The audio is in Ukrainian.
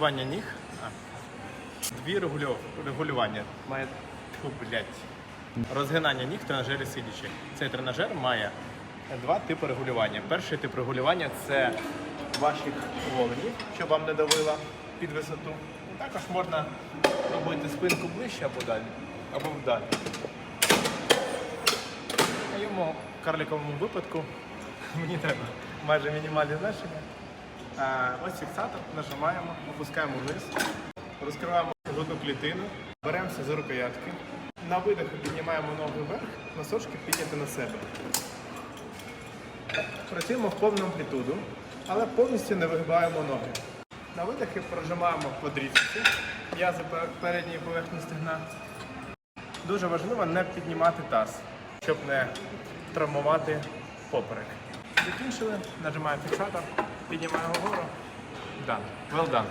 регулювання ніг. Дві регулю... регулювання. Має Фу, блядь. розгинання ніг в тренажері сидячи. Цей тренажер має два типи регулювання. Перший тип регулювання це ваших голенів, щоб вам не давило під висоту. Також можна робити спинку ближче або далі, або вдалі. В моєму карликовому випадку мені треба майже мінімальне значення. А, ось фіксатор, нажимаємо, опускаємо вниз, розкриваємо грудну клітину, беремося за рукоятки. На видиху піднімаємо ноги вверх, носочки підняти на себе. Працюємо в повну амплітуду, але повністю не вигибаємо ноги. На видихи прожимаємо квадріцепси, м'язи пе- передньої поверхні стегна. Дуже важливо не піднімати таз, щоб не травмувати поперек. Закінчили, нажимаємо фіксатор, піднімаємо вгору. Done. Well done.